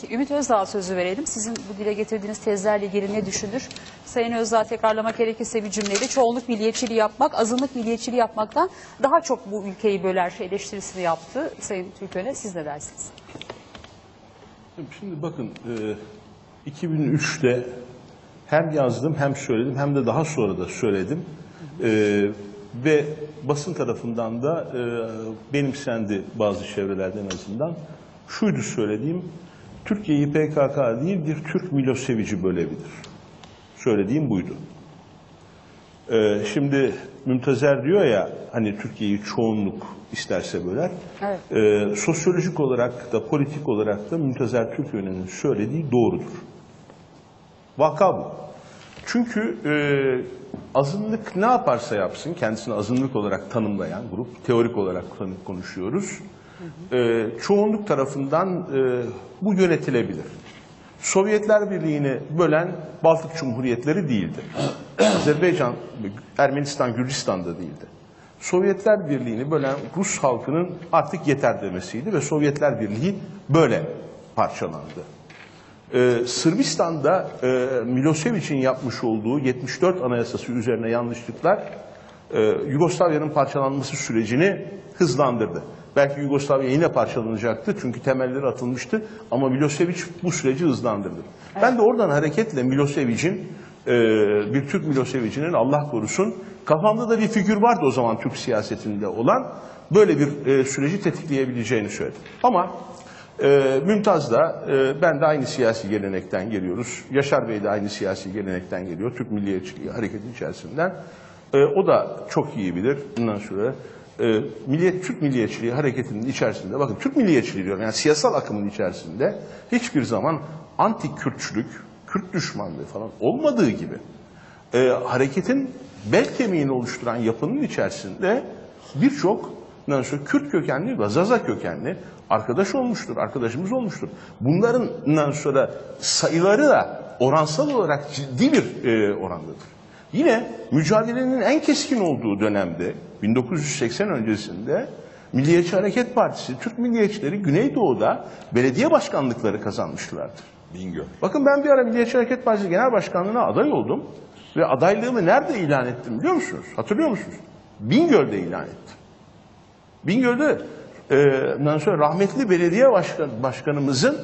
Peki Ümit Özdağ sözü verelim. Sizin bu dile getirdiğiniz tezlerle ilgili ne düşünür? Sayın Özdağ tekrarlamak gerekirse bir cümleyle çoğunluk milliyetçiliği yapmak, azınlık milliyetçiliği yapmaktan daha çok bu ülkeyi böler eleştirisini yaptı. Sayın Türkön'e siz ne dersiniz? Şimdi bakın e, 2003'te hem yazdım hem söyledim hem de daha sonra da söyledim. E, ve basın tarafından da e, benimsendi bazı çevrelerden en azından. Şuydu söylediğim, Türkiye'yi PKK değil bir Türk Milosevici bölebilir. Söylediğim buydu. E, şimdi Müntezer diyor ya hani Türkiye'yi çoğunluk isterse böler. Evet. Ee, sosyolojik olarak da politik olarak da Müntezer Türköğün'ün söylediği doğrudur. Vaka bu. Çünkü e, azınlık ne yaparsa yapsın, kendisini azınlık olarak tanımlayan grup, teorik olarak konuşuyoruz, e, çoğunluk tarafından e, bu yönetilebilir. Sovyetler Birliği'ni bölen Baltık Cumhuriyetleri değildi. Azerbaycan, Ermenistan, Gürcistan'da değildi. Sovyetler Birliği'ni bölen Rus halkının artık yeter demesiydi ve Sovyetler Birliği böyle parçalandı. Ee, Sırbistan'da e, Milosevic'in yapmış olduğu 74 anayasası üzerine yanlışlıklar e, Yugoslavya'nın parçalanması sürecini hızlandırdı. Belki Yugoslavya yine parçalanacaktı çünkü temelleri atılmıştı ama Milosevic bu süreci hızlandırdı. Ben de oradan hareketle Milosevic'in e, bir Türk Milosevic'inin Allah korusun kafamda da bir figür vardı o zaman Türk siyasetinde olan böyle bir e, süreci tetikleyebileceğini söyledim. Ama ee, Mümtaz da, e, ben de aynı siyasi gelenekten geliyoruz. Yaşar Bey de aynı siyasi gelenekten geliyor. Türk Milliyetçiliği hareketin içerisinden. O da çok iyi bilir. Bundan sonra e, Milliyet, Türk Milliyetçiliği hareketinin içerisinde, bakın Türk Milliyetçiliği diyorum, yani siyasal akımın içerisinde hiçbir zaman anti-Kürtçülük, Kürt düşmanlığı falan olmadığı gibi e, hareketin bel kemiğini oluşturan yapının içerisinde birçok sonra Kürt kökenli ve Zaza kökenli arkadaş olmuştur, arkadaşımız olmuştur. Bunların ondan sonra sayıları da oransal olarak ciddi bir e, orandadır. Yine mücadelenin en keskin olduğu dönemde 1980 öncesinde Milliyetçi Hareket Partisi, Türk milliyetçileri Güneydoğu'da belediye başkanlıkları kazanmışlardır. Bingöl. Bakın ben bir ara Milliyetçi Hareket Partisi Genel Başkanlığı'na aday oldum. Ve adaylığımı nerede ilan ettim biliyor musunuz? Hatırlıyor musunuz? Bingöl'de ilan ettim. Bingöl'de e, sonra rahmetli belediye başkan, başkanımızın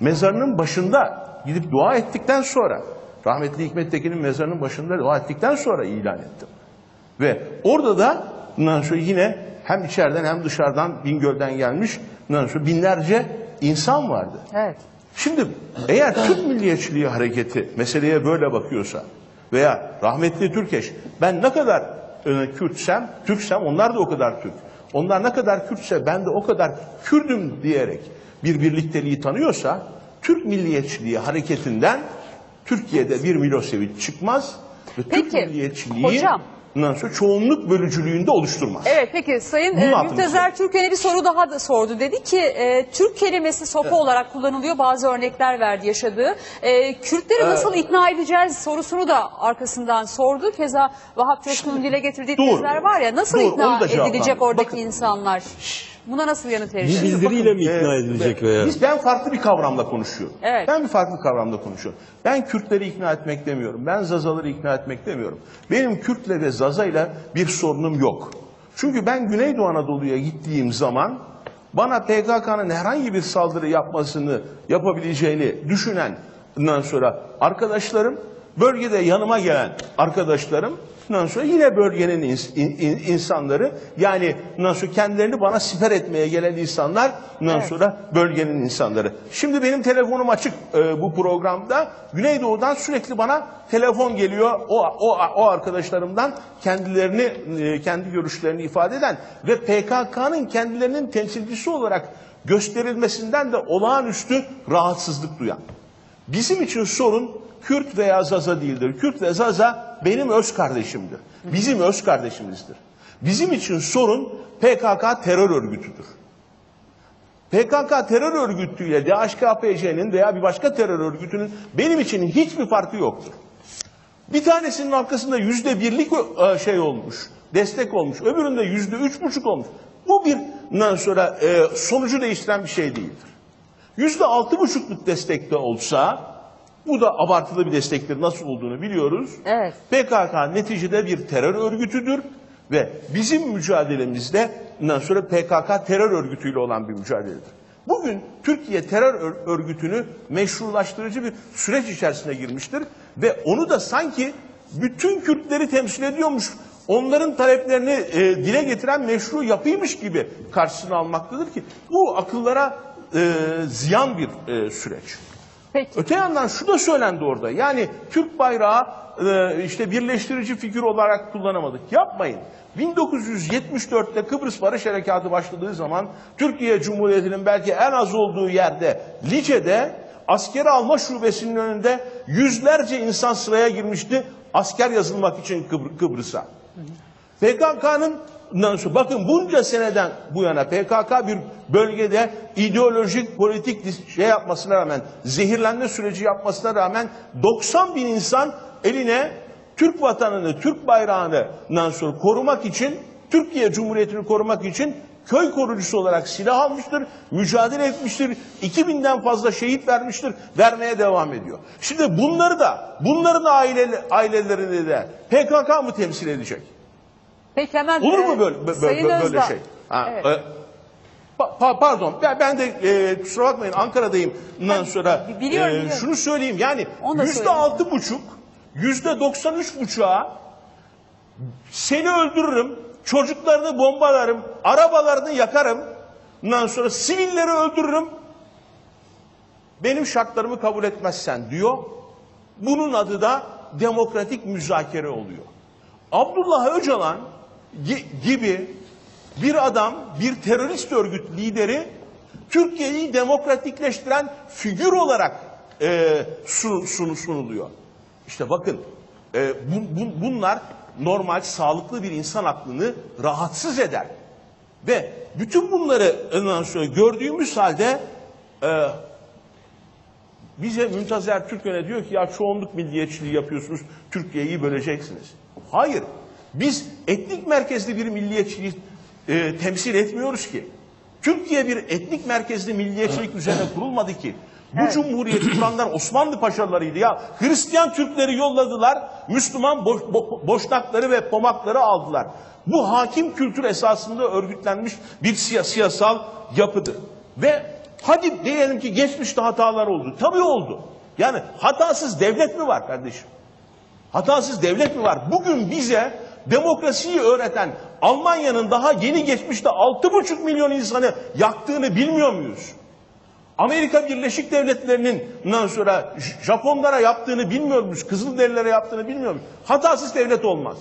mezarının başında gidip dua ettikten sonra rahmetli Hikmet Tekin'in mezarının başında dua ettikten sonra ilan ettim. Ve orada da ondan sonra yine hem içeriden hem dışarıdan Bingöl'den gelmiş ondan sonra binlerce insan vardı. Evet. Şimdi eğer Türk Milliyetçiliği Hareketi meseleye böyle bakıyorsa veya rahmetli Türkeş ben ne kadar e, Kürtsem, Türksem onlar da o kadar Türk. Onlar ne kadar Kürtse ben de o kadar Kürdüm diyerek bir birlikteliği tanıyorsa Türk Milliyetçiliği Hareketi'nden Türkiye'de bir Milosevic çıkmaz ve Türk Peki, Milliyetçiliği hocam. sonra çoğunluk bölücülüğünde oluşturmaz. Evet peki Sayın e, altını Müntezer Türkmen'e bir soru daha da sordu. Dedi ki e, Türk kelimesi sopa olarak kullanılıyor. Bazı örnekler verdi yaşadığı. E, Kürtleri nasıl ikna edeceğiz sorusunu da arkasından sordu. Keza Vahap Coşkun'un dile getirdiği tezler var ya nasıl Doğru, ikna edilecek oradaki Bakın. insanlar? Buna nasıl yanıt Bir vereceğiz? bildiriyle mi ikna Ee, edilecek ve- veya? Biz, ben farklı bir kavramla konuşuyorum. Evet. Ben bir farklı kavramda konuşuyorum. Ben Kürtleri ikna etmek demiyorum. Ben Zazaları ikna etmek demiyorum. Benim Kürtle ve Zaza'yla bir sorunum yok. Çünkü ben Güneydoğu Anadolu'ya gittiğim zaman bana PKK'nın herhangi bir saldırı yapmasını yapabileceğini düşünen ondan sonra arkadaşlarım, bölgede yanıma gelen arkadaşlarım Ondan sonra yine bölgenin ins- in- in- insanları yani ondan sonra kendilerini bana siper etmeye gelen insanlar ondan Evet. sonra bölgenin insanları. Şimdi benim telefonum açık e, bu programda. Güneydoğu'dan sürekli bana telefon geliyor. O, o, o arkadaşlarımdan kendilerini e, kendi görüşlerini ifade eden ve PKK'nın kendilerinin temsilcisi olarak gösterilmesinden de olağanüstü rahatsızlık duyan. Bizim için sorun Kürt veya Zaza değildir. Kürt ve Zaza benim öz kardeşimdir. Bizim öz kardeşimizdir. Bizim için sorun PKK terör örgütüdür. PKK terör örgütüyle DHKPC'nin veya bir başka terör örgütünün benim için hiçbir farkı yoktur. Bir tanesinin arkasında yüzde birlik e, şey olmuş, destek olmuş, öbüründe yüzde üç buçuk olmuş. Bu bir sonra e, sonucu değiştiren bir şey değildir. yüzde altı buçukluk destekte olsa, bu da abartılı bir destektir nasıl olduğunu biliyoruz. Evet. PKK neticede bir terör örgütüdür ve bizim mücadelemizde bundan sonra PKK terör örgütüyle olan bir mücadeledir. Bugün Türkiye terör ör- örgütünü meşrulaştırıcı bir süreç içerisine girmiştir ve onu da sanki bütün Kürtleri temsil ediyormuş, onların taleplerini e, dile getiren meşru yapıymış gibi karşısına almaktadır ki bu akıllara e, ziyan bir e, süreç. Peki. Öte yandan şu da söylendi orada. Yani Türk bayrağı e, işte birleştirici figür olarak kullanamadık. Yapmayın. 1974'te Kıbrıs Barış Harekatı başladığı zaman Türkiye Cumhuriyeti'nin belki en az olduğu yerde Lice'de askeri alma şubesinin önünde yüzlerce insan sıraya girmişti asker yazılmak için Kıbr- Kıbrıs'a. PKK'nın sonra bakın bunca seneden bu yana PKK bir bölgede ideolojik politik şey yapmasına rağmen zehirlenme süreci yapmasına rağmen 90 bin insan eline Türk vatanını, Türk bayrağını sonra korumak için Türkiye Cumhuriyeti'ni korumak için köy korucusu olarak silah almıştır, mücadele etmiştir, 2000'den fazla şehit vermiştir, vermeye devam ediyor. Şimdi bunları da, bunların aile, ailelerini de PKK mı temsil edecek? Peki hemen Olur e, mu böyle, bö- bö- Sayın böyle Özdağ. şey? Ha, Evet. e, pa- pa- pardon ben, ben de e, kusura bakmayın Ankara'dayım. Bundan sonra bi- biliyorum, e, biliyorum. şunu söyleyeyim yani Onu da yüzde söyleyeyim. altı buçuk yüzde doksan üç buçuğa seni öldürürüm, çocuklarını bombalarım, arabalarını yakarım. Bundan sonra sivilleri öldürürüm. Benim şartlarımı kabul etmezsen diyor. Bunun adı da demokratik müzakere oluyor. Abdullah Öcalan gibi bir adam, bir terörist örgüt lideri Türkiye'yi demokratikleştiren figür olarak e, sun- sun- sunuluyor. İşte bakın e, bu- bu- bunlar normal sağlıklı bir insan aklını rahatsız eder. Ve bütün bunları ondan sonra gördüğümüz halde e, bize Müntazer Türkmen'e diyor ki ya çoğunluk milliyetçiliği yapıyorsunuz, Türkiye'yi böleceksiniz. Hayır, biz etnik merkezli bir milliyetçiliği e, temsil etmiyoruz ki. Türkiye bir etnik merkezli milliyetçilik üzerine kurulmadı ki. Bu cumhuriyeti kuranlar Osmanlı paşalarıydı ya. Hristiyan Türkleri yolladılar, Müslüman boş, bo- boşnakları ve pomakları aldılar. Bu hakim kültür esasında örgütlenmiş bir siya- siyasal yapıdır. Ve hadi diyelim ki geçmişte hatalar oldu. Tabii oldu. Yani hatasız devlet mi var kardeşim? Hatasız devlet mi var? Bugün bize demokrasiyi öğreten Almanya'nın daha yeni geçmişte 6,5 milyon insanı yaktığını bilmiyor muyuz? Amerika Birleşik Devletleri'nin ondan sonra Japonlara yaptığını bilmiyor muyuz? Kızılderililere yaptığını bilmiyor muyuz? Hatasız devlet olmaz.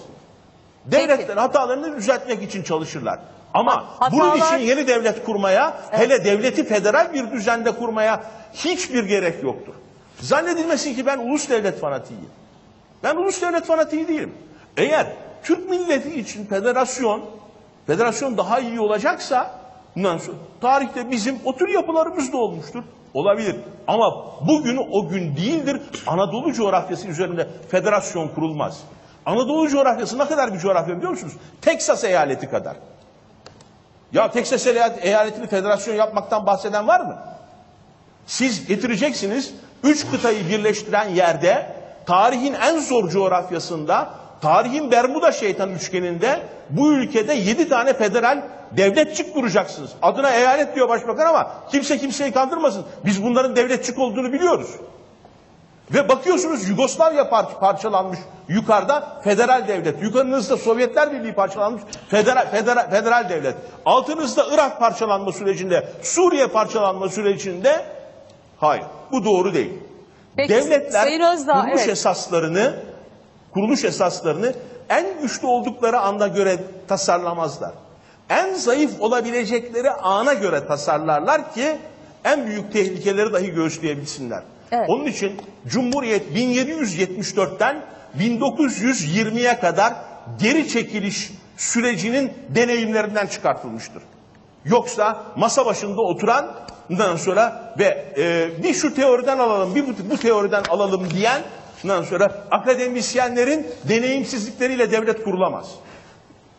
Devletler hatalarını düzeltmek için çalışırlar. Ama bunun Hatalar- için yeni devlet kurmaya, hele devleti federal bir düzende kurmaya hiçbir gerek yoktur. Zannedilmesin ki ben ulus devlet fanatiyim. Ben ulus devlet fanatiği değilim. Eğer Türk milleti için federasyon, federasyon daha iyi olacaksa, bundan sonra tarihte bizim o tür yapılarımız da olmuştur. Olabilir. Ama bugün o gün değildir. Anadolu coğrafyası üzerinde federasyon kurulmaz. Anadolu coğrafyası ne kadar bir coğrafya biliyor musunuz? Teksas eyaleti kadar. Ya Teksas eyalet- eyaletini federasyon yapmaktan bahseden var mı? Siz getireceksiniz üç kıtayı birleştiren yerde tarihin en zor coğrafyasında tarihin Bermuda şeytan üçgeninde bu ülkede yedi tane federal devletçik kuracaksınız. Adına eyalet diyor başbakan ama kimse kimseyi kandırmasın. Biz bunların devletçik olduğunu biliyoruz. Ve bakıyorsunuz Yugoslavya par- parçalanmış yukarıda federal devlet. Yukarınızda Sovyetler Birliği parçalanmış federal, federal, federal devlet. Altınızda Irak parçalanma sürecinde, Suriye parçalanma sürecinde hayır bu doğru değil. Peki, Devletler Sayın Özdağ, kuruluş evet. esaslarını kuruluş esaslarını en güçlü oldukları anda göre tasarlamazlar. En zayıf olabilecekleri ana göre tasarlarlar ki en büyük tehlikeleri dahi göğüsleyebilsinler. Evet. Onun için Cumhuriyet 1774'ten 1920'ye kadar geri çekiliş sürecinin deneyimlerinden çıkartılmıştır. Yoksa masa başında oturan ondan sonra ve e, bir şu teoriden alalım, bir bu, bu teoriden alalım diyen ondan sonra akademisyenlerin deneyimsizlikleriyle devlet kurulamaz.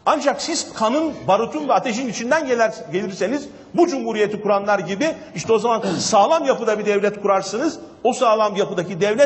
Ancak siz kanın, barutun ve ateşin içinden gelir, gelirseniz bu cumhuriyeti kuranlar gibi işte o zaman sağlam yapıda bir devlet kurarsınız. O sağlam yapıdaki devlet